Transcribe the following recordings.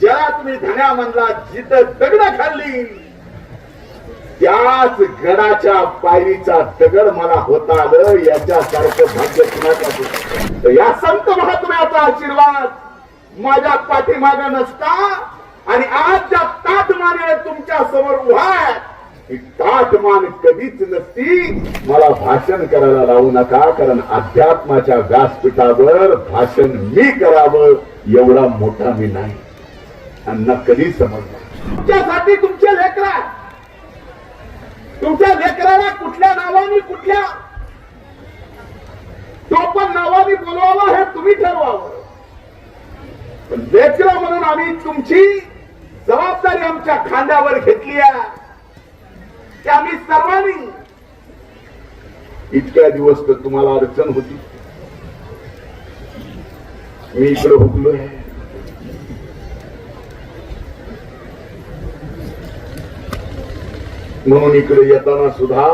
ज्याला तुम्ही धन्या म्हणला जिथं दगड खाल्ली. त्याच गडाच्या पायरीचा दगड मला होता आलं याच्यासारखं भाग्य कुणाचं तर या संत महात्म्याचा आशीर्वाद माझ्या पाठीमाग नसता आणि आज ज्या ताटमाने तुमच्यासमोर उभा ताटमान कधीच नसती. मला भाषण करायला लावू नका कारण अध्यात्माच्या व्यासपीठावर भाषण मी करावं एवढा मोठा मी नाही. त्यांना ना कधी समजणार तुमच्यासाठी तुमचे लेकरा तुमच्या लेकराला कुठल्या नावाने कुठल्या टोपण नावाने बोलवावं हे तुम्ही ठरवावं. पण लेकरं म्हणून आम्ही तुमची जबाबदारी आमच्या खांद्यावर घेतली आहे. की आम्ही सर्वांनी इतक्या दिवस तर तुम्हाला अडचण होती. मी इकडे हुकलो आहे म्हणून इकडे येताना सुद्धा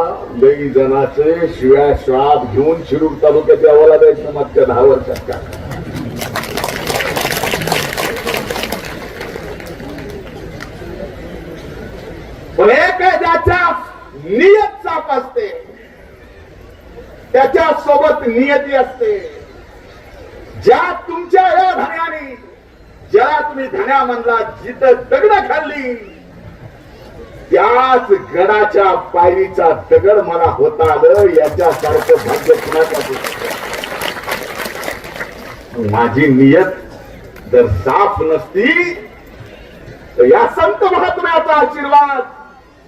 लई जणाचे शिव्या श्राप घेऊन शिरूर तालुक्यात यावं लागायचं मागच्या दहा वर्षात का? ज्याच्या नियत चाप असते त्याच्या सोबत नियती असते. ज्या तुमच्या या धन्याने ज्याला तुम्ही धन्या म्हणला जिथं दगड खाल्ली त्याच गडाच्या पायरीचा दगड मला होता आलं याच्यासारखं भाग्य कुणाचा माझी नियत जर साफ नसती तर या संत महात्म्याचा आशीर्वाद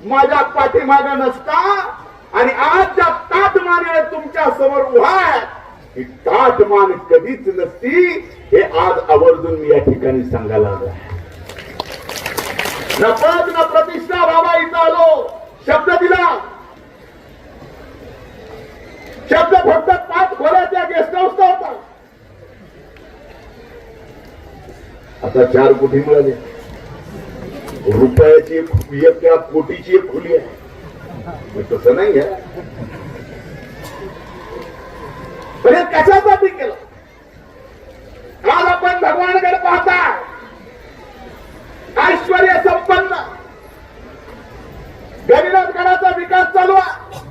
माझ्या पाठीमाग नसता आणि आज ज्या ताटमाने तुमच्यासमोर उभा आहे, ही ताटमान कधीच नसती हे आज आवर्जून मी या ठिकाणी सांगायला आलो आहे न पद न प्रतिष्ठा बाबा इथं आलो. शब्द दिला. शब्द फक्त पाच खोल्याच्या गेस्ट हाऊसचा होता. आता चार कोटी मिळाले. रुपयाची एक त्या कोटीची एक खुली आहे. तसं नाही आहे. कशासाठी केलं? आज आपण भगवानकडे पाहता ऐश्वर संपन्न गणिनाथ गडाचा विकास चालू आहे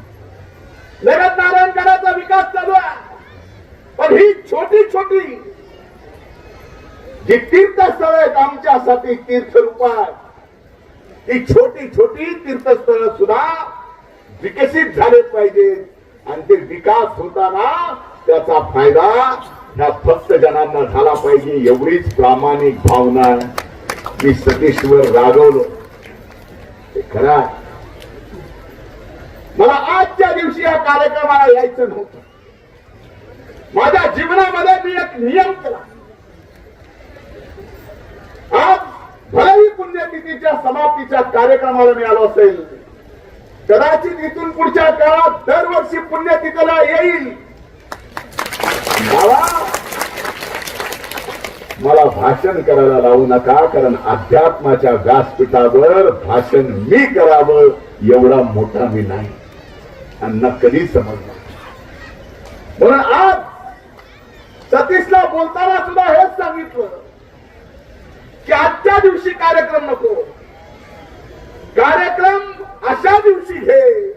लगत नारायण गडाचा विकास चालू आहे पण ही होती जी तीर्थस्थळ आहेत आमच्यासाठी तीर्थ रूपात ही छोटी छोटी तीर्थस्थळ सुद्धा विकसित झाले पाहिजेत आणि ते विकास होताना त्याचा फायदा ह्या भक्त जणांना झाला पाहिजे एवढीच प्रामाणिक भावना मी सतीश्वर रागवलो. ते खरा मला आजच्या दिवशी या कार्यक्रमाला यायचं नव्हतं. माझ्या जीवनामध्ये मी एक नियम केला आज भलेही पुण्यतिथीच्या समाप्तीच्या कार्यक्रमाला मिळालो असेल. कदाचित इथून पुढच्या काळात दरवर्षी पुण्यतिथीला येईल. बाबा मला भाषण करायला लावू नका कारण अध्यात्माच्या व्यासपीठावर भाषण मी करावं एवढा मोठा मी नाही. आणि कधी समजणार? म्हणून आज सतीशला बोलताना सुद्धा हेच सांगितलं की आजच्या दिवशी कार्यक्रम नको. कार्यक्रम अशा दिवशी घे.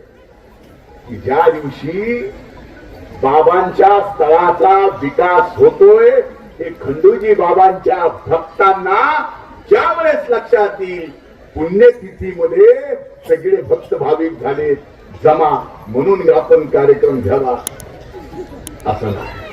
की ज्या दिवशी बाबांच्या स्थळाचा विकास होतोय हे खंडूजी बाबांच्या भक्तांना ज्या वेळेस लक्षात येईल पुण्यतिथीमध्ये सगळे भक्त भाविक झाले जमा म्हणून आपण कार्यक्रम घ्यावा. असं नाही.